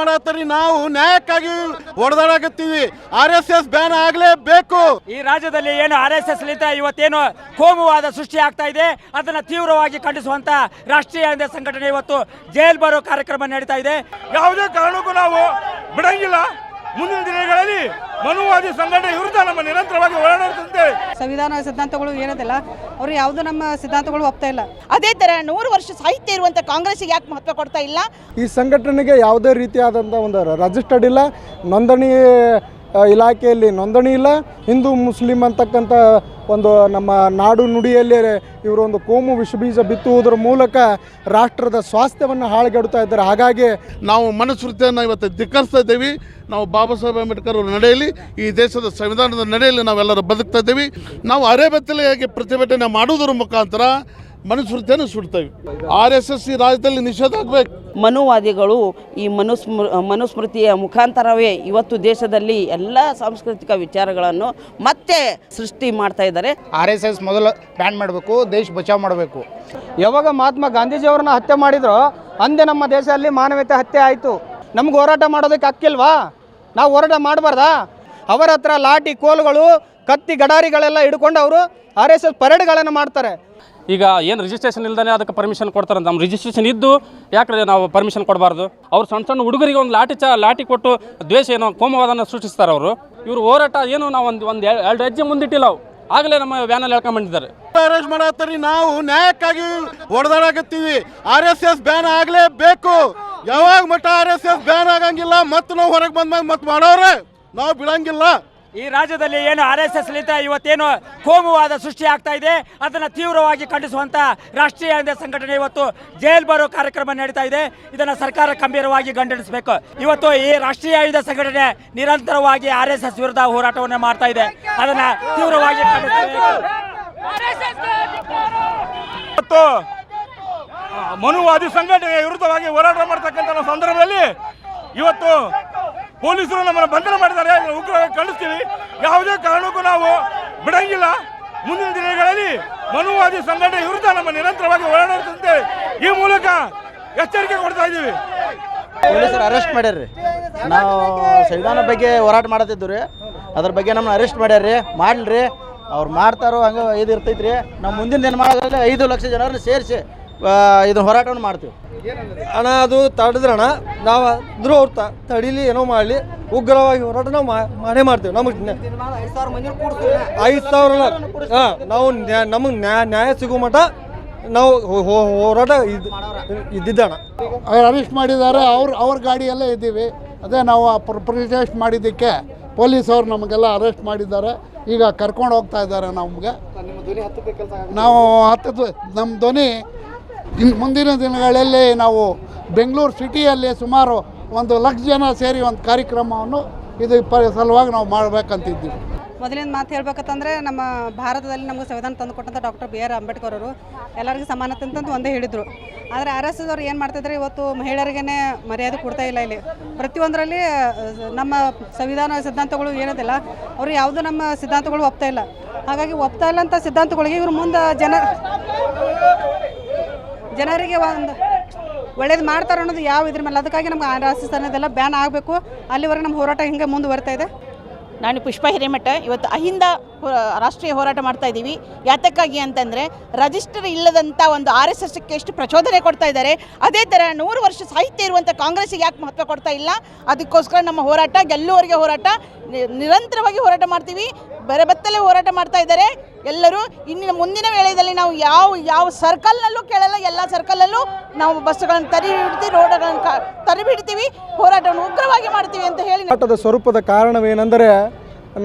ಮಾಡತ್ತೀರಿ ನಾವು ನ್ಯಾಯಕ್ಕಾಗಿ ಹೊಡೆದಾಡಕತ್ತೀವಿ ಆರ್ ಎಸ್ ಎಸ್ ಬ್ಯಾನ್ ಆಗಲೇಬೇಕು. ಈ ರಾಜ್ಯದಲ್ಲಿ ಏನು ಆರ್ ಎಸ್ ಎಸ್ ಲಿಂತ ಇವತ್ತೇನು ಕೋಮುವಾದ ಸೃಷ್ಟಿ ಆಗ್ತಾ ಇದೆ ಅದನ್ನ ತೀವ್ರವಾಗಿ ಖಂಡಿಸುವಂತ ರಾಷ್ಟ್ರೀಯ ಸಂಘಟನೆ ಇವತ್ತು ಜೈಲ್ ಬರೋ ಕಾರ್ಯಕ್ರಮ ನಡೀತಾ ಇದೆ. ಯಾವುದೇ ಕಾರಣಕ್ಕೂ ನಾವು ಬಿಡಂಗಿಲ್ಲ. ಮುಂದಿನ ದಿನಗಳಲ್ಲಿ ಮನುವಾದಿ ಸಂಘಟನೆ ವಿರುದ್ಧ ನಮ್ಮ ನಿರಂತರವಾಗಿ ಹೋರಾಡುತ್ತಂತೆ ಸಂವಿಧಾನ ಸಿದ್ಧಾಂತಗಳು ಏನದಿಲ್ಲ ಅವರು ಯಾವುದು ನಮ್ಮ ಸಿದ್ಧಾಂತಗಳು ಒಪ್ತಾ ಇಲ್ಲ. ಅದೇ ತರ ನೂರು ವರ್ಷ ಸಾಹಿತ್ಯ ಇರುವಂತ ಕಾಂಗ್ರೆಸ್ಸಿಗೆ ಯಾಕೆ ಮಹತ್ವ ಕೊಡ್ತಾ ಇಲ್ಲ? ಈ ಸಂಘಟನೆಗೆ ಯಾವುದೇ ರೀತಿಯಾದಂಥ ಒಂದು ರಿಜಿಸ್ಟರ್ಡ್ ಇಲ್ಲ. ನೋಂದಣಿ ಇಲಾಖೆಯಲ್ಲಿ ನೋಂದಣಿ ಇಲ್ಲ. ಹಿಂದೂ ಮುಸ್ಲಿಂ ಅಂತಕ್ಕಂಥ ಒಂದು ನಮ್ಮ ನಾಡು ನುಡಿಯಲ್ಲಿ ಇವರೊಂದು ಕೋಮು ವಿಷಬೀಜ ಬಿತ್ತುವುದರ ಮೂಲಕ ರಾಷ್ಟ್ರದ ಸ್ವಾಸ್ಥ್ಯವನ್ನು ಹಾಳುಗೆಡುತ್ತಾ ಇದ್ದಾರೆ. ಹಾಗಾಗಿ ನಾವು ಮನಸ್ಸೃತಿಯನ್ನು ಇವತ್ತು ಧಿಕ್ಕರಿಸ್ತಾ ಇದ್ದೀವಿ. ನಾವು ಬಾಬಾ ಸಾಹೇಬ್ ಅಂಬೇಡ್ಕರ್ ಅವರ ನಡೆಯಲ್ಲಿ, ಈ ದೇಶದ ಸಂವಿಧಾನದ ನಡೆಯಲ್ಲಿ ನಾವೆಲ್ಲರೂ ಬದುಕ್ತಾ ಇದ್ದೀವಿ. ನಾವು ಅರೆಬೆತ್ತಲೆಯಾಗಿ ಪ್ರತಿಭಟನೆ ಮಾಡುವುದರ ಮುಖಾಂತರ ಮನುಸ್ಮೃತಿಯನ್ನು ಸುಡ್ತೇವೆ. ಆರ್ ಎಸ್ ಎಸ್ ಈ ರಾಜ್ಯದಲ್ಲಿ ನಿಷೇಧ ಆಗಬೇಕು. ಮನುವಾದಿಗಳು ಈ ಮನುಸ್ಮೃ ಮನುಸ್ಮೃತಿಯ ಮುಖಾಂತರವೇ ಇವತ್ತು ದೇಶದಲ್ಲಿ ಎಲ್ಲ ಸಾಂಸ್ಕೃತಿಕ ವಿಚಾರಗಳನ್ನು ಮತ್ತೆ ಸೃಷ್ಟಿ ಮಾಡ್ತಾ ಇದ್ದಾರೆ. ಆರ್ ಎಸ್ ಎಸ್ ಮೊದಲು ಬ್ಯಾನ್ ಮಾಡಬೇಕು ದೇಶ ಬಚಾವ್ ಮಾಡಬೇಕು. ಯಾವಾಗ ಮಹಾತ್ಮ ಗಾಂಧೀಜಿಯವರನ್ನ ಹತ್ಯೆ ಮಾಡಿದ್ರು ಅಂದೇ ನಮ್ಮ ದೇಶದಲ್ಲಿ ಮಾನವೀಯತೆ ಹತ್ಯೆ ಆಯಿತು. ನಮ್ಗೆ ಹೋರಾಟ ಮಾಡೋದಕ್ಕೆ ಹಕ್ಕಿಲ್ವಾ? ನಾವು ಹೋರಾಟ ಮಾಡಬಾರ್ದಾ? ಅವರ ಹತ್ರ ಲಾಠಿ ಕೋಲುಗಳು ಕತ್ತಿ ಗಡಾರಿಗಳೆಲ್ಲ ಹಿಡ್ಕೊಂಡು ಅವರು ಆರ್ ಎಸ್ ಎಸ್ ಪರೇಡ್ಗಳನ್ನು ಮಾಡ್ತಾರೆ. ಈಗ ಏನು ರಿಜಿಸ್ಟ್ರೇಷನ್ ಇಲ್ದೇ ಅದಕ್ಕೆ ಪರ್ಮಿಷನ್ ಕೊಡ್ತಾರೆ ನಮ್ಮ ರಿಜಿಸ್ಟ್ರೇಷನ್ ಇದ್ದು ಯಾಕೆ ನಾವು ಪರ್ಮಿಷನ್ ಕೊಡಬಾರ್ದು? ಅವ್ರು ಸಣ್ಣ ಸಣ್ಣ ಹುಡುಗರಿಗೆ ಒಂದು ಲಾಠಿ ಚಾ, ಲಾಠಿ ಕೊಟ್ಟು ದ್ವೇಷ ಏನೋ ಕೋಮವಾದನ ಸೃಷ್ಟಿಸ್ತಾರೆ ಅವರು. ಇವರು ಹೋರಾಟ ಏನು ನಾವು ಒಂದು ಒಂದು ಎರಡು ಹೆಜ್ಜೆ ಮುಂದಿಟ್ಟಿಲ್ಲ ಅವು ಆಗಲೇ ನಮ್ಮ ವ್ಯಾನಲ್ಲಿ ಹೇಳ್ಕೊಂಡ್ಬಂದಿದ್ದಾರೆ ಅರೆಸ್ಟ್ ಮಾಡತ್ತೀರಿ ನಾವು, ನ್ಯಾಯಕ್ಕಾಗಿ ಹೊಡೆದಾಡಕತ್ತೀವಿ. ಆರ್ ಎಸ್ ಎಸ್ ಬ್ಯಾನ್ ಆಗಲೇಬೇಕು. ಯಾವಾಗ ಮಟ್ಟ ಆರ್ ಎಸ್ ಎಸ್ ಬ್ಯಾನ್ ಆಗಂಗಿಲ್ಲ, ಮತ್ತೆ ನಾವು ಹೊರಗೆ ಬಂದ್ಮೇಲೆ ಮತ್ತೆ ಮಾಡೋರೆ, ನಾವು ಬಿಡಂಗಿಲ್ಲ. ಈ ರಾಜ್ಯದಲ್ಲಿ ಏನು ಆರ್ ಎಸ್ ಎಸ್ ಇವತ್ತೇನು ಕೋಮುವಾದ ಸೃಷ್ಟಿ ಆಗ್ತಾ ಇದೆ, ಅದನ್ನು ತೀವ್ರವಾಗಿ ಖಂಡಿಸುವಂತ ರಾಷ್ಟ್ರೀಯ ಸಂಘಟನೆ ಇವತ್ತು ಜೈಲ್ ಬರೋ ಕಾರ್ಯಕ್ರಮ ನಡೀತಾ ಇದೆ. ಇದನ್ನು ಸರ್ಕಾರ ಗಂಭೀರವಾಗಿ ಖಂಡಿಸಬೇಕು ಇವತ್ತು ಈ ರಾಷ್ಟ್ರೀಯ ಆಯುಧ ಸಂಘಟನೆ ನಿರಂತರವಾಗಿ ಆರ್ ಎಸ್ ಎಸ್ ವಿರುದ್ಧ ಹೋರಾಟವನ್ನು ಮಾಡ್ತಾ ಇದೆ. ಅದನ್ನ ತೀವ್ರವಾಗಿ ಮನುವಾದಿ ಸಂಘಟನೆ ವಿರುದ್ಧವಾಗಿ ಹೋರಾಟ ಮಾಡ್ತಕ್ಕಂಥ ಸಂದರ್ಭದಲ್ಲಿ ಇವತ್ತು ಪೊಲೀಸರು ನಮ್ಮನ್ನು ಬಂಧನ ಮಾಡಿದ್ದಾರೆ ಉಗ್ರ ಕಳಿಸ್ತೀವಿ ಯಾವುದೇ ಕಾರಣಕ್ಕೂ ನಾವು ಬಿಡಂಗಿಲ್ಲ. ಮುಂದಿನ ದಿನಗಳಲ್ಲಿ ಮನುವಾದಿ ಸಂಘಟನೆ ವಿರುದ್ಧ ನಮ್ಮ ನಿರಂತರವಾಗಿ ಹೋರಾಡುತ್ತಂತೆ ಈ ಮೂಲಕ ಎಚ್ಚರಿಕೆ ಕೊಡ್ತಾ ಇದ್ದೀವಿ. ಪೊಲೀಸರು ಅರೆಸ್ಟ್ ಮಾಡ್ಯಾರ್ರಿ. ನಾವು ಸಂವಿಧಾನ ಬಗ್ಗೆ ಹೋರಾಟ ಮಾಡತ್ತಿದ್ದು ರೀ ಅದ್ರ ಬಗ್ಗೆ ನಮ್ಮನ್ನ ಅರೆಸ್ಟ್ ಮಾಡ್ಯಾರ್ರಿ. ಮಾಡ್ಲಿ ಅವ್ರು ಮಾಡ್ತಾರೋ ಹಂಗೆ ಇದು ಇರ್ತೈತ್ರಿ. ನಾವು ಮುಂದಿನ ದಿನಮಾನಗಳಲ್ಲಿ ಐದು ಲಕ್ಷ ಜನರನ್ನು ಸೇರಿಸಿ ಇದನ್ನ ಹೋರಾಟವನ್ನು ಮಾಡ್ತೀವಿ. ಅಣ್ಣ ಅದು ತಡೆದ್ರಣ ನಾವು ಅಂದ್ರೂ ಅವ್ರು ತಡೀಲಿ ಏನೋ ಮಾಡಲಿ ಉಗ್ರವಾಗಿ ಹೋರಾಟ ನಾವು ಮಾಡೇ ಮಾಡ್ತೀವಿ. ನಮಗೆ ಐದು ಸಾವಿರ ಹಾಂ ನಾವು ನ್ಯಾ ನಮಗೆ ನ್ಯಾಯ ನ್ಯಾಯ ಸಿಗೋ ಮಟ್ಟ ನಾವು ಹೋರಾಟ ಇದ್ ಇದ್ದಿದ್ದಣ. ಅವ್ರು ಅರೆಸ್ಟ್ ಮಾಡಿದ್ದಾರೆ ಅವ್ರ ಅವ್ರ ಗಾಡಿಯಲ್ಲೇ ಇದ್ದೀವಿ. ಅದೇ ನಾವು ಪ್ರೊಟೆಸ್ಟ್ ಮಾಡಿದ್ದಕ್ಕೆ ಪೊಲೀಸವ್ರು ನಮಗೆಲ್ಲ ಅರೆಸ್ಟ್ ಮಾಡಿದ್ದಾರೆ. ಈಗ ಕರ್ಕೊಂಡು ಹೋಗ್ತಾ ಇದ್ದಾರೆ ನಮಗೆ. ನಾವು ಹತ್ತದ ನಮ್ಮ ಧ್ವನಿ ಇನ್ನು ಮುಂದಿನ ದಿನಗಳಲ್ಲಿ ನಾವು ಬೆಂಗಳೂರು ಸಿಟಿಯಲ್ಲಿ ಸುಮಾರು ಒಂದು ಲಕ್ಷ ಜನ ಸೇರಿ ಒಂದು ಕಾರ್ಯಕ್ರಮವನ್ನು ಇದು ಸಲುವಾಗಿ ನಾವು ಮಾಡಬೇಕಂತಿದ್ದೀವಿ. ಮೊದಲಿನ ಮಾತು ಹೇಳ್ಬೇಕಂತಂದರೆ ನಮ್ಮ ಭಾರತದಲ್ಲಿ ನಮಗೆ ಸಂವಿಧಾನ ತಂದು ಕೊಟ್ಟಂಥ ಡಾಕ್ಟರ್ ಬಿ ಆರ್ ಅಂಬೇಡ್ಕರ್ ಅವರು ಎಲ್ಲರಿಗೂ ಸಮಾನತೆ ಅಂತಂದು ಒಂದೇ ಹೇಳಿದರು. ಆದರೆ ಆರ್ ಎಸ್ ಎಸ್ ಅವ್ರು ಏನು ಮಾಡ್ತಿದ್ರೆ ಇವತ್ತು ಮಹಿಳೆಯರಿಗೇ ಮರ್ಯಾದೆ ಕೊಡ್ತಾ ಇಲ್ಲ ಇಲ್ಲಿ. ಪ್ರತಿಯೊಂದರಲ್ಲಿ ನಮ್ಮ ಸಂವಿಧಾನ ಸಿದ್ಧಾಂತಗಳು ಏನದಿಲ್ಲ, ಅವರು ಯಾವುದು ನಮ್ಮ ಸಿದ್ಧಾಂತಗಳು ಒಪ್ತಾ ಇಲ್ಲ. ಹಾಗಾಗಿ ಒಪ್ತಾ ಇಲ್ಲ ಅಂತ ಸಿದ್ಧಾಂತಗಳಿಗೆ ಇವರು ಮುಂದೆ ಜನ ಜನರಿಗೆ ಒಂದು ಒಳ್ಳೇದು ಮಾಡ್ತಾರೆ ಅನ್ನೋದು ಯಾವ ಇದ್ರ ಮೇಲೆ. ಅದಕ್ಕಾಗಿ ನಮ್ಗೆ ಅನ್ನೋದೆಲ್ಲ ಬ್ಯಾನ್ ಆಗಬೇಕು. ಅಲ್ಲಿವರೆಗೆ ನಮ್ಮ ಹೋರಾಟ ಹಿಂಗೆ ಮುಂದುವರ್ತಾ ಇದೆ. ನಾನು ಪುಷ್ಪ ಹಿರೇಮಠ, ಇವತ್ತು ಅಹಿಂದ ರಾಷ್ಟ್ರೀಯ ಹೋರಾಟ ಮಾಡ್ತಾ ಇದ್ದೀವಿ. ಯಾತಕ್ಕಾಗಿ ಅಂತಂದರೆ ರಜಿಸ್ಟರ್ ಇಲ್ಲದಂಥ ಒಂದು ಆರ್ ಎಸ್ ಎಸ್ಗೆ ಎಷ್ಟು ಪ್ರಚೋದನೆ ಕೊಡ್ತಾ ಇದ್ದಾರೆ, ಅದೇ ಥರ ನೂರು ವರ್ಷ ಸಾಹಿತ್ಯ ಇರುವಂಥ ಕಾಂಗ್ರೆಸ್ಸಿಗೆ ಯಾಕೆ ಮಹತ್ವ ಕೊಡ್ತಾ ಇಲ್ಲ? ಅದಕ್ಕೋಸ್ಕರ ನಮ್ಮ ಹೋರಾಟ ಗೆಲ್ಲುವರಿಗೆ ಹೋರಾಟ ನಿರಂತರವಾಗಿ ಹೋರಾಟ ಮಾಡ್ತೀವಿ. ಬರಬತ್ತಲೇ ಹೋರಾಟ ಮಾಡ್ತಾ ಇದ್ದಾರೆ. ಎಲ್ಲರೂ ಇನ್ನು ಮುಂದಿನ ವೇಳೆಯಲ್ಲಿ ನಾವು ಯಾವ ಯಾವ ಸರ್ಕಲ್ನಲ್ಲೂ ಕೇಳಲ್ಲ, ಎಲ್ಲ ಸರ್ಕಲ್ನಲ್ಲೂ ನಾವು ಬಸ್ಗಳನ್ನು ತರಿ ಹಿಡ್ತೀವಿ ರೋಡ್ಗಳನ್ನು ತರಿ ಬಿಡ್ತೀವಿ ಹೋರಾಟವನ್ನು ಉಗ್ರವಾಗಿ ಮಾಡ್ತೀವಿ ಅಂತ ಹೇಳಿ ಹೋರಾಟದ ಸ್ವರೂಪದ ಕಾರಣವೇನೆಂದರೆ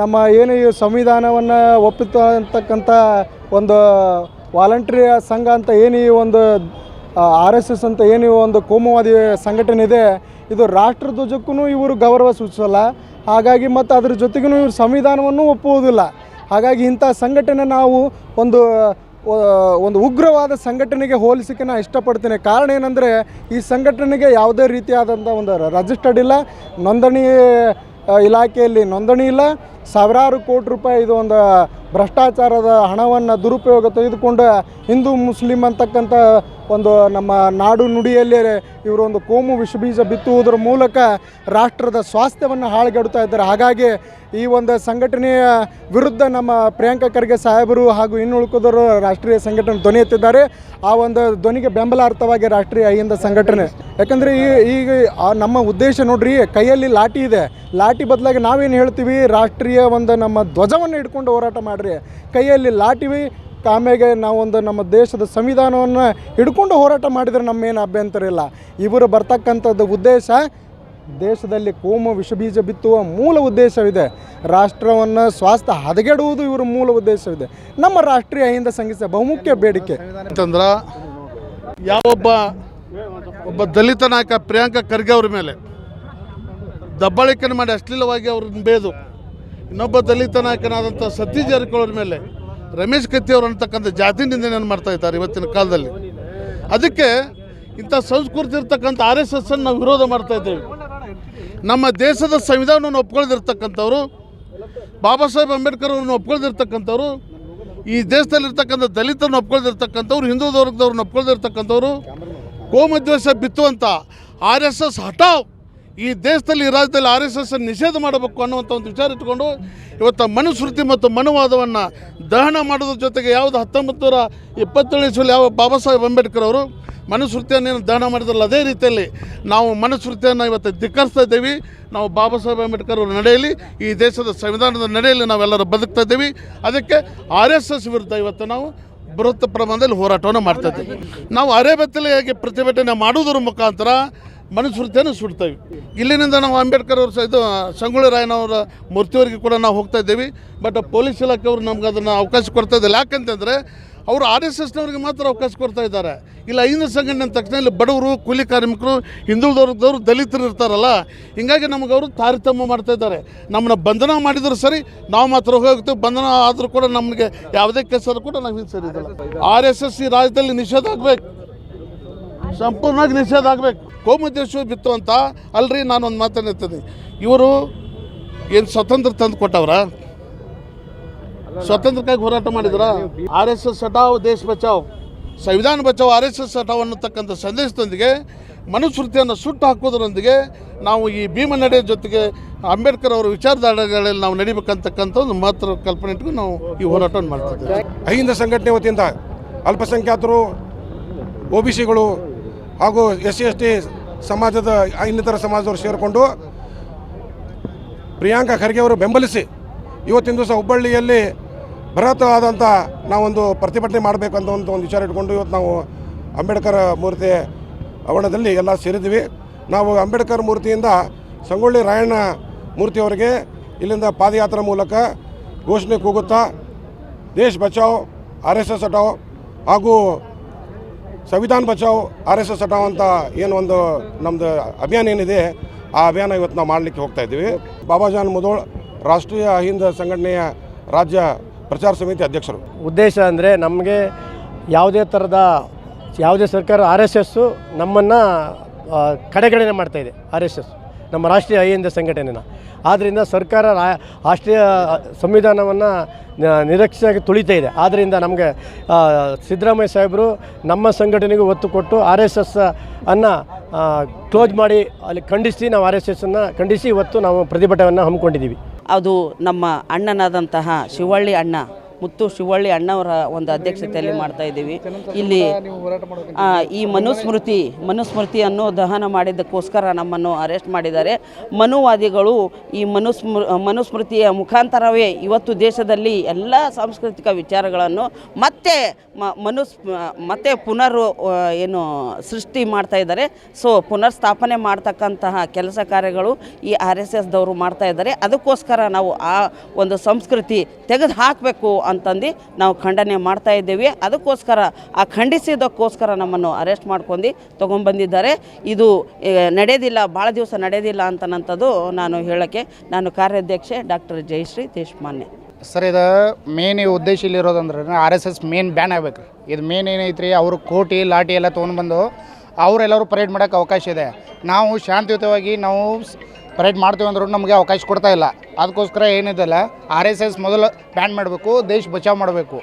ನಮ್ಮ ಏನು ಈ ಸಂವಿಧಾನವನ್ನು ಒಪ್ಪುತ್ತಕ್ಕಂಥ ಒಂದು ವಾಲಂಟ್ರಿ ಸಂಘ ಅಂತ ಏನು ಈ ಒಂದು ಆರ್ ಎಸ್ ಎಸ್ ಅಂತ ಏನು ಒಂದು ಕೋಮುವಾದಿ ಸಂಘಟನೆ ಇದೆ, ಇದು ರಾಷ್ಟ್ರಧ್ವಜಕ್ಕೂ ಇವರು ಗೌರವ ಸೂಚಿಸಲ್ಲ. ಹಾಗಾಗಿ ಮತ್ತು ಅದ್ರ ಜೊತೆಗೂ ಇವರು ಸಂವಿಧಾನವನ್ನು ಒಪ್ಪುವುದಿಲ್ಲ. ಹಾಗಾಗಿ ಇಂಥ ಸಂಘಟನೆ ನಾವು ಒಂದು ಒಂದು ಉಗ್ರವಾದ ಸಂಘಟನೆಗೆ ಹೋಲಿಸಕ್ಕೆ ನಾನು ಇಷ್ಟಪಡ್ತೇನೆ. ಕಾರಣ ಏನಂದರೆ ಈ ಸಂಘಟನೆಗೆ ಯಾವುದೇ ರೀತಿಯಾದಂಥ ಒಂದು ರಜಿಸ್ಟರ್ಡ್ ಇಲ್ಲ. ನೋಂದಣಿ ಇಲಾಖೆಯಲ್ಲಿ ನೋಂದಣಿ ಇಲ್ಲ. ಸಾವಿರಾರು ಕೋಟಿ ರೂಪಾಯಿ ಇದು ಒಂದು ಭ್ರಷ್ಟಾಚಾರದ ಹಣವನ್ನು ದುರುಪಯೋಗ ತೆಗೆದುಕೊಂಡು ಹಿಂದೂ ಮುಸ್ಲಿಂ ಅಂತಕ್ಕಂಥ ಒಂದು ನಮ್ಮ ನಾಡು ನುಡಿಯಲ್ಲಿ ಇವರು ಒಂದು ಕೋಮು ವಿಷಬೀಜ ಬಿತ್ತುವುದರ ಮೂಲಕ ರಾಷ್ಟ್ರದ ಸ್ವಾಸ್ಥ್ಯವನ್ನು ಹಾಳುಗೆಡುತ್ತಾ ಇದ್ದಾರೆ. ಹಾಗಾಗಿ ಈ ಒಂದು ಸಂಘಟನೆಯ ವಿರುದ್ಧ ನಮ್ಮ ಪ್ರಿಯಾಂಕಾ ಖರ್ಗೆ ಸಾಹೇಬರು ಹಾಗೂ ಇನ್ನುಳಿದವರು ರಾಷ್ಟ್ರೀಯ ಸಂಘಟನೆ ಧ್ವನಿ ಎತ್ತಿದ್ದಾರೆ. ಆ ಒಂದು ಧ್ವನಿಗೆ ಬೆಂಬಲಾರ್ಥವಾಗಿ ರಾಷ್ಟ್ರೀಯ ಅಹಿಂದ ಸಂಘಟನೆ. ಯಾಕಂದರೆ ಈ ಈಗ ನಮ್ಮ ಉದ್ದೇಶ ನೋಡ್ರಿ, ಕೈಯಲ್ಲಿ ಲಾಠಿ ಇದೆ. ಲಾಠಿ ಬದಲಾಗಿ ನಾವೇನು ಹೇಳ್ತೀವಿ? ರಾಷ್ಟ್ರೀಯ ಒಂದು ನಮ್ಮ ಧ್ವಜವನ್ನು ಹಿಡ್ಕೊಂಡು ಹೋರಾಟ ಮಾಡಿರಿ. ಕೈಯಲ್ಲಿ ಲಾಟಿವಿ ಆಮೇಲೆ ನಾವೊಂದು ನಮ್ಮ ದೇಶದ ಸಂವಿಧಾನವನ್ನು ಹಿಡ್ಕೊಂಡು ಹೋರಾಟ ಮಾಡಿದರೆ ನಮ್ಮೇನು ಅಭ್ಯಂತರ ಇಲ್ಲ. ಇವರು ಬರ್ತಕ್ಕಂಥದ್ದು ಉದ್ದೇಶ, ದೇಶದಲ್ಲಿ ಕೋಮು ವಿಷಬೀಜ ಬಿತ್ತುವ ಮೂಲ ಉದ್ದೇಶವಿದೆ. ರಾಷ್ಟ್ರವನ್ನು ಸ್ವಾಸ್ಥ್ಯ ಹದಗೆಡುವುದು ಇವರ ಮೂಲ ಉದ್ದೇಶವಿದೆ. ನಮ್ಮ ರಾಷ್ಟ್ರೀಯ ಅಹಿಂದ ಸಂಘಿಸ ಬಹುಮುಖ್ಯ ಬೇಡಿಕೆ. ಅಂತಂದ್ರೆ ಯಾವೊಬ್ಬ ಒಬ್ಬ ದಲಿತ ನಾಯಕ ಪ್ರಿಯಾಂಕಾ ಖರ್ಗೆ ಅವ್ರ ಮೇಲೆ ದಬ್ಬಾಳಿಕೆನ ಮಾಡಿ ಅಶ್ಲೀಲವಾಗಿ ಅವ್ರನ್ನ ಬೇದು ಇನ್ನೊಬ್ಬ ದಲಿತ ನಾಯಕನಾದಂಥ ಸತೀಶ್ ಜಾರಕಿಹೊಳಿ ಮೇಲೆ ರಮೇಶ್ ಕತ್ತಿ ಅವರು ಅಂತಕ್ಕಂಥ ಜಾತಿ ನಿಂದನೆಯನ್ನು ಮಾಡ್ತಾ ಇದ್ದಾರೆ ಇವತ್ತಿನ ಕಾಲದಲ್ಲಿ. ಅದಕ್ಕೆ ಇಂಥ ಸಂಸ್ಕೃತಿ ಇರ್ತಕ್ಕಂಥ ಆರ್ ಎಸ್ ಎಸ್ ಅನ್ನು ನಾವು ವಿರೋಧ ಮಾಡ್ತಾ ಇದ್ದೇವೆ. ನಮ್ಮ ದೇಶದ ಸಂವಿಧಾನವನ್ನು ಒಪ್ಕೊಳ್ದಿರ್ತಕ್ಕಂಥವ್ರು, ಬಾಬಾ ಸಾಹೇಬ್ ಅಂಬೇಡ್ಕರ್ ಅವ್ರನ್ನ ಒಪ್ಕೊಳ್ದಿರ್ತಕ್ಕಂಥವ್ರು, ಈ ದೇಶದಲ್ಲಿರ್ತಕ್ಕಂಥ ದಲಿತರನ್ನ ಒಪ್ಕೊಳ್ದಿರ್ತಕ್ಕಂಥವ್ರು, ಹಿಂದೂ ವರ್ಗದವ್ರನ್ನ ಒಪ್ಕೊಳ್ದಿರ್ತಕ್ಕಂಥವ್ರು ಕೋಮದ್ವೇಷ ಬಿತ್ತುವಂಥ ಆರ್ ಎಸ್ ಎಸ್ ಹಟಾವ್ ಈ ದೇಶದಲ್ಲಿ, ಈ ರಾಜ್ಯದಲ್ಲಿ ಆರ್ ಎಸ್ ಎಸ್ ನಿಷೇಧ ಮಾಡಬೇಕು ಅನ್ನುವಂಥ ಒಂದು ವಿಚಾರ ಇಟ್ಕೊಂಡು ಇವತ್ತು ಮನುಸ್ಮೃತಿ ಮತ್ತು ಮನುವಾದವನ್ನು ದಹನ ಮಾಡೋದ್ರ ಜೊತೆಗೆ ಯಾವುದು ಹತ್ತೊಂಬತ್ತು ನೂರ ಇಪ್ಪತ್ತೇಳು ಇಸ್ವಿಯಲ್ಲಿ ಯಾವ ಬಾಬಾ ಸಾಹೇಬ್ ಅಂಬೇಡ್ಕರ್ ಅವರು ಮನುಸ್ಮೃತಿಯನ್ನು ಏನು ದಹನ ಮಾಡಿದ್ರಲ್ಲ, ಅದೇ ರೀತಿಯಲ್ಲಿ ನಾವು ಮನುಸ್ಮೃತಿಯನ್ನು ಇವತ್ತು ಧಿಕ್ಕರಿಸ್ತಾ ಇದ್ದೀವಿ. ನಾವು ಬಾಬಾ ಸಾಹೇಬ್ ಅಂಬೇಡ್ಕರ್ ಅವರ ನಡೆಯಲಿ ಈ ದೇಶದ ಸಂವಿಧಾನದ ನಡೆಯಲ್ಲಿ ನಾವೆಲ್ಲರೂ ಬದುಕ್ತಾ ಇದ್ದೀವಿ. ಅದಕ್ಕೆ ಆರ್ ಎಸ್ ಎಸ್ ವಿರುದ್ಧ ಇವತ್ತು ನಾವು ಬೃಹತ್ ಪ್ರಮಾಣದಲ್ಲಿ ಹೋರಾಟವನ್ನು ಮಾಡ್ತಾ ಇದ್ದೀವಿ. ನಾವು ಅರೆಬೆತ್ತಲೆಯಾಗಿ ಪ್ರತಿಭಟನೆ ಮಾಡುವುದರ ಮುಖಾಂತರ ಮನುಸ್ಮೃತಿಯನ್ನು ಸುಡ್ತೇವೆ. ಇಲ್ಲಿನಿಂದ ನಾವು ಅಂಬೇಡ್ಕರ್ ಅವರು ಇದು ಸಂಗೊಳ್ಳಿ ರಾಯನವರ ಮೂರ್ತಿಯವರಿಗೆ ಕೂಡ ನಾವು ಹೋಗ್ತಾ ಇದ್ದೀವಿ. ಬಟ್ ಪೊಲೀಸ್ ಇಲಾಖೆಯವರು ನಮ್ಗೆ ಅದನ್ನು ಅವಕಾಶ ಕೊಡ್ತಾ ಇದ್ದಾರೆ. ಯಾಕಂತಂದರೆ, ಅವರು ಆರ್ ಎಸ್ ಎಸ್ನವ್ರಿಗೆ ಮಾತ್ರ ಅವಕಾಶ ಕೊಡ್ತಾ ಇದ್ದಾರೆ. ಇಲ್ಲ ಐದು ಸಂಘಟನೆ ಅಂದ ತಕ್ಷಣ ಇಲ್ಲಿ ಬಡವರು, ಕೂಲಿ ಕಾರ್ಮಿಕರು ಹಿಂದುಳಿದವ್ರದವರು ದಲಿತರು ಇರ್ತಾರಲ್ಲ, ಹೀಗಾಗಿ ನಮಗೆ ಅವರು ತಾರತಮ್ಯ ಮಾಡ್ತಾ ಇದ್ದಾರೆ. ನಮ್ಮನ್ನ ಬಂಧನ ಮಾಡಿದ್ರು ಸರಿ, ನಾವು ಮಾತ್ರ ಹೋಗ್ತೀವಿ. ಬಂಧನ ಆದರೂ ಕೂಡ ನಮಗೆ ಯಾವುದೇ ಕೆಲಸ ಕೂಡ ನಾವು ಹಿಂದೆ ಸರಿ ಆರ್ ಎಸ್ ಎಸ್ ಈ ರಾಜ್ಯದಲ್ಲಿ ನಿಷೇಧ ಆಗಬೇಕು. ಸಂಪೂರ್ಣವಾಗಿ ನಿಷೇಧ ಆಗಬೇಕು. ಕೋಮುದ್ದೇಶ ಬಿತ್ತು ಅಂತ ಅಲ್ರಿ ನಾನೊಂದು ಮಾತನ್ನು ಇರ್ತೀನಿ ಇವರು ಏನು ಸ್ವತಂತ್ರ ತಂದು ಕೊಟ್ಟವ್ರ? ಸ್ವತಂತ್ರಕ್ಕಾಗಿ ಹೋರಾಟ ಮಾಡಿದ್ರ? ಆರ್ ಎಸ್ ಎಸ್ ಸಟಾವ್ ದೇಶ ಬಚಾವ್. ಸಂವಿಧಾನ ಬಚಾವ್ ಆರ್ ಎಸ್ ಎಸ್ ಸಟಾವ್ ಅನ್ನತಕ್ಕಂಥ ಸಂದೇಶದೊಂದಿಗೆ ಮನುಸ್ಮೃತಿಯನ್ನು ಸುಟ್ಟು ಹಾಕೋದ್ರೊಂದಿಗೆ ನಾವು ಈ ಭೀಮ ನಡೆಯ ಜೊತೆಗೆ ಅಂಬೇಡ್ಕರ್ ಅವರ ವಿಚಾರಧಾರೆಗಳಲ್ಲಿ ನಾವು ನಡಿಬೇಕಂತಕ್ಕಂಥ ಒಂದು ಮಾತ್ರ ಕಲ್ಪನೆ ಇಟ್ಕೊಂಡು ನಾವು ಈ ಹೋರಾಟವನ್ನು ಮಾಡ್ತಿದ್ದೇವೆ ಅಹಿಂದ ಸಂಘಟನೆ ವತಿಯಿಂದ ಅಲ್ಪಸಂಖ್ಯಾತರು ಒ ಬಿ ಸಿಗಳು ಹಾಗೂ ಎಸ್ ಸಿ ಎಸ್ ಟಿ ಸಮಾಜದ ಇನ್ನಿತರ ಸಮಾಜದವರು ಸೇರಿಕೊಂಡು ಪ್ರಿಯಾಂಕಾ ಖರ್ಗೆ ಅವರು ಬೆಂಬಲಿಸಿ ಇವತ್ತಿನ ದಿವಸ ಹುಬ್ಬಳ್ಳಿಯಲ್ಲಿ ಬೃಹತ್ತಾದಂಥ ನಾವೊಂದು ಪ್ರತಿಭಟನೆ ಮಾಡಬೇಕು ಅಂತ ಒಂದು ವಿಚಾರ ಇಟ್ಕೊಂಡು ಇವತ್ತು ನಾವು ಅಂಬೇಡ್ಕರ್ ಮೂರ್ತಿ ಆವರಣದಲ್ಲಿ ಎಲ್ಲ ಸೇರಿದ್ವಿ ನಾವು ಅಂಬೇಡ್ಕರ್ ಮೂರ್ತಿಯಿಂದ ಸಂಗೊಳ್ಳಿ ರಾಯಣ್ಣ ಮೂರ್ತಿಯವರಿಗೆ ಇಲ್ಲಿಂದ ಪಾದಯಾತ್ರೆ ಮೂಲಕ ಘೋಷಣೆ ಕೂಗುತ್ತಾ ದೇಶ್ ಬಚಾವ್, ಆರ್ ಎಸ್ ಎಸ್ ಹಾಗೂ ಸಂವಿಧಾನ ಬಚಾವ್ ಆರ್ ಎಸ್ ಎಸ್ ಹಟಾವ್ ಅಂತ ಏನು ಒಂದು ನಮ್ಮದು ಅಭಿಯಾನ ಏನಿದೆ, ಆ ಅಭಿಯಾನ ಇವತ್ತು ನಾವು ಮಾಡಲಿಕ್ಕೆ ಹೋಗ್ತಾ ಇದ್ದೀವಿ. ಬಾಬಾಜಾನ್ ಮುದೋಳ್ ರಾಷ್ಟ್ರೀಯ ಅಹಿಂದ ಸಂಘಟನೆಯ ರಾಜ್ಯ ಪ್ರಚಾರ ಸಮಿತಿ ಅಧ್ಯಕ್ಷರು. ಉದ್ದೇಶ ಅಂದರೆ ನಮಗೆ ಯಾವುದೇ ಥರದ ಯಾವುದೇ ಸರ್ಕಾರ ಆರ್ ಎಸ್ ಎಸ್ಸು ನಮ್ಮನ್ನು ಕಡೆಗಣನೆ ಮಾಡ್ತಾ ಇದೆ, ಆರ್ ಎಸ್ ಎಸ್. ನಮ್ಮ ರಾಷ್ಟ್ರೀಯ ಅಹಿಂದ ಸಂಘಟನೆನ. ಆದ್ದರಿಂದ ಸರ್ಕಾರ ರಾಷ್ಟ್ರೀಯ ಸಂವಿಧಾನವನ್ನು ನಿರೀಕ್ಷೆಯಾಗಿ ತುಳಿತಾ ಇದೆ. ಆದ್ದರಿಂದ ನಮಗೆ ಸಿದ್ದರಾಮಯ್ಯ ಸಾಹೇಬರು ನಮ್ಮ ಸಂಘಟನೆಗೂ ಒತ್ತು ಕೊಟ್ಟು ಆರ್ ಎಸ್ ಎಸ್ ಅನ್ನು ಕ್ಲೋಸ್ ಮಾಡಿ ಅಲ್ಲಿ ಖಂಡಿಸಿ ನಾವು ಆರ್ ಎಸ್ ಎಸ್ಸನ್ನು ಖಂಡಿಸಿ ಇವತ್ತು ನಾವು ಪ್ರತಿಭಟನೆಯನ್ನು ಹಮ್ಮಿಕೊಂಡಿದ್ದೀವಿ. ಅದು ನಮ್ಮ ಅಣ್ಣನಾದಂತಹ ಶಿವಳ್ಳಿ ಅಣ್ಣ ಮುತ್ತು ಶಿವಳ್ಳಿ ಅಣ್ಣವರ ಒಂದು ಅಧ್ಯಕ್ಷತೆಯಲ್ಲಿ ಮಾಡ್ತಾ ಇದ್ದೀವಿ. ಇಲ್ಲಿ ಈ ಮನುಸ್ಮೃತಿ ಮನುಸ್ಮೃತಿಯನ್ನು ದಹನ ಮಾಡಿದ್ದಕ್ಕೋಸ್ಕರ ನಮ್ಮನ್ನು ಅರೆಸ್ಟ್ ಮಾಡಿದ್ದಾರೆ. ಮನುವಾದಿಗಳು ಈ ಮನುಸ್ಮೃ, ಮನುಸ್ಮೃತಿಯ ಮುಖಾಂತರವೇ ಇವತ್ತು ದೇಶದಲ್ಲಿ ಎಲ್ಲ ಸಾಂಸ್ಕೃತಿಕ ವಿಚಾರಗಳನ್ನು ಮತ್ತೆ ಮನುಸ್, ಮತ್ತೆ ಪುನರ್ ಏನು ಸೃಷ್ಟಿ ಮಾಡ್ತಾ ಇದ್ದಾರೆ. ಸೊ ಪುನರ್ ಸ್ಥಾಪನೆ ಮಾಡ್ತಕ್ಕಂತಹ ಕೆಲಸ ಕಾರ್ಯಗಳು ಈ ಆರ್ ಎಸ್ ಎಸ್ದವರು ಮಾಡ್ತಾ ಇದ್ದಾರೆ. ಅದಕ್ಕೋಸ್ಕರ ನಾವು ಆ ಒಂದು ಸಂಸ್ಕೃತಿ ತೆಗೆದು ಹಾಕಬೇಕು ಅಂತಂದು ನಾವು ಖಂಡನೆ ಮಾಡ್ತಾ ಇದ್ದೇವೆ. ಅದಕ್ಕೋಸ್ಕರ, ಆ ಖಂಡಿಸಿದ್ದಕ್ಕೋಸ್ಕರ ನಮ್ಮನ್ನು ಅರೆಸ್ಟ್ ಮಾಡ್ಕೊಂಡು ತೊಗೊಂಬಂದಿದ್ದಾರೆ ಇದು ನಡೆದಿಲ್ಲ, ಭಾಳ ದಿವಸ ನಡೆಯೋದಿಲ್ಲ ಅಂತನಂಥದ್ದು ನಾನು ಹೇಳೋಕ್ಕೆ ನಾನು ಕಾರ್ಯಾಧ್ಯಕ್ಷೆ ಡಾಕ್ಟರ್ ಜಯಶ್ರೀ ದೇಶಮಾನ್ಯ ಸರ್, ಇದು ಮೇನ್ ಉದ್ದೇಶ ಇಲ್ಲಿರೋದಂದ್ರೆ R S S main ban ಆಗ್ಬೇಕು. ಇದು ಮೇನ್ ಏನೈತ್ರಿ, ಅವರು ಕೋಟಿ ಲಾಟಿ ಎಲ್ಲ ತೊಗೊಂಡ್ಬಂದು ಅವರೆಲ್ಲರೂ ಪರೇಡ್ ಮಾಡೋಕ್ಕೆ ಅವಕಾಶ ಇದೆ. ನಾವು ಶಾಂತಿಯುತವಾಗಿ ನಾವು ಪರೇಡ್ ಮಾಡ್ತೀವಿ ಅಂದ್ರೂ ನಮಗೆ ಅವಕಾಶ ಕೊಡ್ತಾ ಇಲ್ಲ. ಅದಕ್ಕೋಸ್ಕರ ಏನಿದೆಲ್ಲ ಆರ್ ಎಸ್ ಎಸ್ ಮೊದಲು ಬ್ಯಾನ್ ಮಾಡಬೇಕು ದೇಶ ಬಚಾವ್ ಮಾಡಬೇಕು.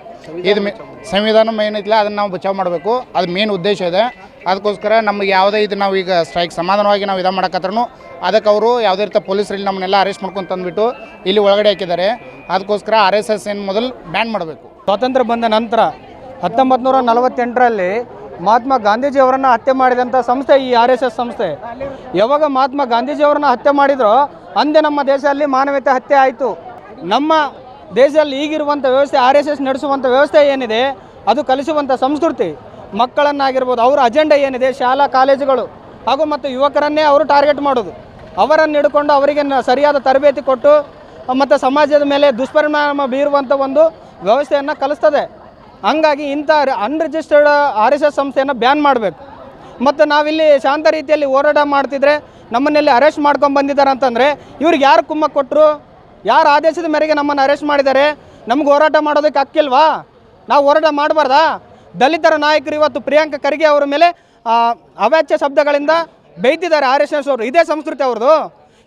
ಇದು ಮೇ ಸಂವಿಧಾನ ಏನೈತಿಲ್ಲ ಅದನ್ನು ನಾವು ಬಚಾವ್ ಮಾಡಬೇಕು. ಅದು ಮೇನ್ ಉದ್ದೇಶ ಇದೆ. ಅದಕ್ಕೋಸ್ಕರ ನಮಗೆ ಯಾವುದೇ ಇದು ನಾವು ಈಗ ಸ್ಟ್ರೈಕ್ ಸಮಾಧಾನವಾಗಿ ನಾವು ಇದು ಮಾಡಕತ್ರೂ ಅದಕ್ಕೆ ಅವರು ಯಾವುದೇ ರೀತಿ ಪೊಲೀಸರಲ್ಲಿ ನಮ್ಮನ್ನೆಲ್ಲ ಅರೆಸ್ಟ್ ಮಾಡ್ಕೊಂಡು ತಂದುಬಿಟ್ಟು ಇಲ್ಲಿ ಒಳಗಡೆ ಹಾಕಿದ್ದಾರೆ. ಅದಕ್ಕೋಸ್ಕರ ಆರ್ ಎಸ್ ಎಸ್ ಏನು ಮೊದಲು ಬ್ಯಾನ್ ಮಾಡಬೇಕು. ಸ್ವಾತಂತ್ರ್ಯ ಬಂದ ನಂತರ ಹತ್ತೊಂಬತ್ತು ನೂರ ನಲವತ್ತೆಂಟರಲ್ಲಿ ಮಹಾತ್ಮ ಗಾಂಧೀಜಿ ಅವರನ್ನು ಹತ್ಯೆ ಮಾಡಿದಂಥ ಸಂಸ್ಥೆ ಈ ಆರ್ ಎಸ್ ಎಸ್ ಸಂಸ್ಥೆ. ಯಾವಾಗ ಮಹಾತ್ಮ ಗಾಂಧೀಜಿ ಅವರನ್ನು ಹತ್ಯೆ ಮಾಡಿದ್ರೋ ಅಂದೇ ನಮ್ಮ ದೇಶದಲ್ಲಿ ಮಾನವೀಯತೆ ಹತ್ಯೆ ಆಯಿತು. ನಮ್ಮ ದೇಶದಲ್ಲಿ ಈಗಿರುವಂಥ ವ್ಯವಸ್ಥೆ, ಆರ್ ಎಸ್ ಎಸ್ ನಡೆಸುವಂಥ ವ್ಯವಸ್ಥೆ ಏನಿದೆ, ಅದು ಕಲಿಸುವಂಥ ಸಂಸ್ಕೃತಿ, ಮಕ್ಕಳನ್ನಾಗಿರ್ಬೋದು, ಅವರ ಅಜೆಂಡಾ ಏನಿದೆ, ಶಾಲಾ, ಕಾಲೇಜುಗಳು, ಹಾಗೂ ಮತ್ತು ಯುವಕರನ್ನೇ ಅವರು ಟಾರ್ಗೆಟ್ ಮಾಡೋದು. ಅವರನ್ನು ಹಿಡ್ಕೊಂಡು ಅವರಿಗೆ ಸರಿಯಾದ ತರಬೇತಿ ಕೊಟ್ಟು, ಮತ್ತು ಸಮಾಜದ ಮೇಲೆ ದುಷ್ಪರಿಣಾಮ ಬೀರುವಂಥ ಒಂದು ವ್ಯವಸ್ಥೆಯನ್ನು ಕಲಿಸ್ತದೆ. ಹಂಗಾಗಿ ಇಂಥ ಅನ್ರಿಜಿಸ್ಟರ್ಡ್ ಆರ್ ಎಸ್ ಎಸ್ ಸಂಸ್ಥೆಯನ್ನು ಬ್ಯಾನ್ ಮಾಡಬೇಕು. ಮತ್ತು ನಾವಿಲ್ಲಿ ಶಾಂತ ರೀತಿಯಲ್ಲಿ ಹೋರಾಟ ಮಾಡ್ತಿದ್ರೆ ನಮ್ಮನ್ನೆಲ್ಲಿ ಅರೆಸ್ಟ್ ಮಾಡ್ಕೊಂಡು ಬಂದಿದ್ದಾರೆ ಅಂತಂದರೆ ಇವ್ರಿಗೆ ಯಾರು ಕುಮ್ಮ ಕೊಟ್ಟರು ಯಾರು ಆದೇಶದ ಮೇರೆಗೆ ನಮ್ಮನ್ನು ಅರೆಸ್ಟ್ ಮಾಡಿದ್ದಾರೆ? ನಮ್ಗೆ ಹೋರಾಟ ಮಾಡೋದಕ್ಕೆ ಹಕ್ಕಿಲ್ವಾ? ನಾವು ಹೋರಾಟ ಮಾಡಬಾರ್ದಾ? ದಲಿತರ ನಾಯಕರು ಇವತ್ತು ಪ್ರಿಯಾಂಕ ಖರ್ಗೆ ಅವರ ಮೇಲೆ ಅವಾಚ್ಯ ಶಬ್ದಗಳಿಂದ ಬೈತಿದ್ದಾರೆ ಆರ್ ಎಸ್ ಎಸ್ ಅವರು. ಇದೇ ಸಂಸ್ಕೃತಿ ಅವ್ರದ್ದು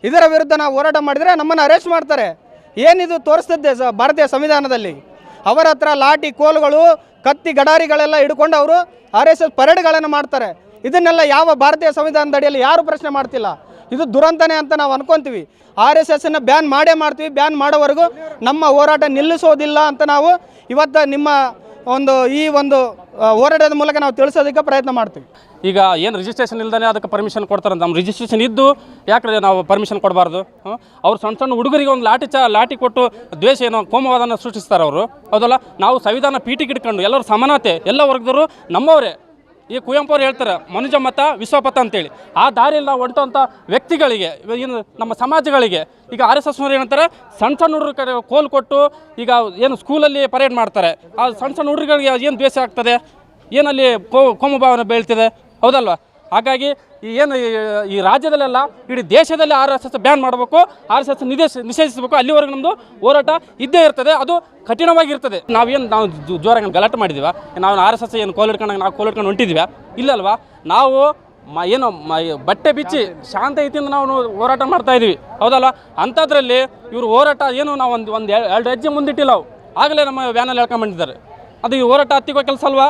ಇದರ ವಿರುದ್ಧ ನಾವು ಹೋರಾಟ ಮಾಡಿದರೆ ನಮ್ಮನ್ನು ಅರೆಸ್ಟ್ ಮಾಡ್ತಾರೆ. ಏನಿದು ತೋರಿಸ್ತಿದ್ದೆ ಸ ಭಾರತೀಯ ಸಂವಿಧಾನದಲ್ಲಿ? ಅವರ ಹತ್ರ ಲಾಠಿ, ಕೋಲುಗಳು, ಕತ್ತಿ, ಗಡಾರಿಗಳೆಲ್ಲ ಹಿಡ್ಕೊಂಡು ಅವರು ಆರ್ ಎಸ್ ಎಸ್ ಪರೇಡ್ಗಳನ್ನು ಮಾಡ್ತಾರೆ. ಇದನ್ನೆಲ್ಲ ಯಾವ ಭಾರತೀಯ ಸಂವಿಧಾನದ ಅಡಿಯಲ್ಲಿ ಯಾರು ಪ್ರಶ್ನೆ ಮಾಡ್ತಿಲ್ಲ. ಇದು ದುರಂತನೇ ಅಂತ ನಾವು ಅನ್ಕೊಂತೀವಿ. ಆರ್ ಎಸ್ ಎಸ್ಸನ್ನು ಬ್ಯಾನ್ ಮಾಡೇ ಮಾಡ್ತೀವಿ, ಬ್ಯಾನ್ ಮಾಡೋವರೆಗೂ ನಮ್ಮ ಹೋರಾಟ ನಿಲ್ಲಿಸೋದಿಲ್ಲ ಅಂತ ನಾವು ಇವತ್ತು ನಿಮ್ಮ ಒಂದು ಈ ಒಂದು ಹೋರಾಟದ ಮೂಲಕ ನಾವು ತಿಳಿಸೋದಕ್ಕೆ ಪ್ರಯತ್ನ ಮಾಡ್ತೀವಿ. ಈಗ ಏನು ರಿಜಿಸ್ಟ್ರೇಷನ್ ಇಲ್ದೇ ಅದಕ್ಕೆ ಪರ್ಮಿಷನ್ ಕೊಡ್ತಾರೆ ನಮ್ಮ ರಿಜಿಸ್ಟ್ರೇಷನ್ ಇದ್ದು ಯಾಕೆ ನಾವು ಪರ್ಮಿಷನ್ ಕೊಡಬಾರ್ದು? ಅವ್ರು ಸಣ್ಣ ಸಣ್ಣ ಹುಡುಗರಿಗೆ ಒಂದು ಲಾಠಿ ಚ, ಲಾಠಿ ಕೊಟ್ಟು ದ್ವೇಷ ಏನೋ ಕೋಮವಾದನ ಸೃಷ್ಟಿಸ್ತಾರೆ ಅವರು. ಹೌದಲ್ಲ? ನಾವು ಸಂವಿಧಾನ ಪೀಠಿಗೆ ಇಟ್ಕೊಂಡು ಎಲ್ಲರೂ ಸಮಾನತೆ, ಎಲ್ಲ ವರ್ಗದವರು ನಮ್ಮವರೇ. ಈ ಕುವೆಂಪು ಅವ್ರು ಹೇಳ್ತಾರೆ, ಮನುಜ ಮತ ವಿಶ್ವಪಥ ಅಂತೇಳಿ. ಆ ದಾರಿಯಲ್ಲಿ ನಾವು ವ್ಯಕ್ತಿಗಳಿಗೆ, ಏನು ನಮ್ಮ ಸಮಾಜಗಳಿಗೆ, ಈಗ ಆರ್ ಎಸ್ ಎಸ್ನವ್ರು ಏನಂತಾರೆ, ಸಣ್ಣ ಸಣ್ಣ ಹುಡುಗರು ಕಡೆ ಕೋಲ್ ಕೊಟ್ಟು ಈಗ ಏನು ಸ್ಕೂಲಲ್ಲಿ ಪರೇಡ್ ಮಾಡ್ತಾರೆ. ಆ ಸಣ್ಣ ಸಣ್ಣ ಹುಡುಗರಿಗೆ ಏನು ದ್ವೇಷ ಆಗ್ತದೆ? ಏನಲ್ಲಿ ಕೋ, ಕೋಮು ಭಾವನೆ ಬೆಳ್ತಿದೆ? ಹೌದಲ್ವಾ? ಹಾಗಾಗಿ ಏನು ಈ- ರಾಜ್ಯದಲ್ಲೆಲ್ಲ ಇಡೀ ದೇಶದಲ್ಲಿ ಆರ್ ಎಸ್ ಎಸ್ ಬ್ಯಾನ್ ಮಾಡಬೇಕು, ಆರ್ ಎಸ್ ಎಸ್ ನಿಷೇಧಿಸಬೇಕು, ಅಲ್ಲಿವರೆಗೂ ನಮ್ಮದು ಹೋರಾಟ ಇದ್ದೇ ಇರ್ತದೆ, ಅದು ಕಠಿಣವಾಗಿರ್ತದೆ. ನಾವೇನು ನಾವು ಜೋರಾಗಿ ಗಲಾಟೆ ಮಾಡಿದೀವ? ನಾವು ಆರ್ ಎಸ್ ಎಸ್ ಏನು ಕೋಲ್ ಇಟ್ಕೊಂಡಾಗ ನಾವು ಕೋಲ್ ಹಿಡ್ಕೊಂಡು ಹೊಂಟಿದ್ವಿ? ಇಲ್ಲಲ್ವಾ ನಾವು ಮ ಏನು ಮ ಬಟ್ಟೆ ಬಿಚ್ಚಿ ಶಾಂತ ರೀತಿಯಿಂದ ನಾವು ಹೋರಾಟ ಮಾಡ್ತಾ ಇದೀವಿ. ಹೌದಲ್ಲ ಅಂಥದ್ರಲ್ಲಿ ಇವರು ಹೋರಾಟ ಏನು ನಾವು ಒಂದು ಒಂದು ಎರಡು ಹೆಜ್ಜೆ ಮುಂದಿಟ್ಟಿಲ್ಲ ಆಗಲೇ ನಮ್ಮ ವ್ಯಾನಲ್ಲಿ ಹೇಳ್ಕೊಂಬಂದಿದ್ದಾರೆ ಅದು ಈ ಹೋರಾಟ ಹತ್ತಿಗೋ ಕೆಲಸ ಅಲ್ವಾ?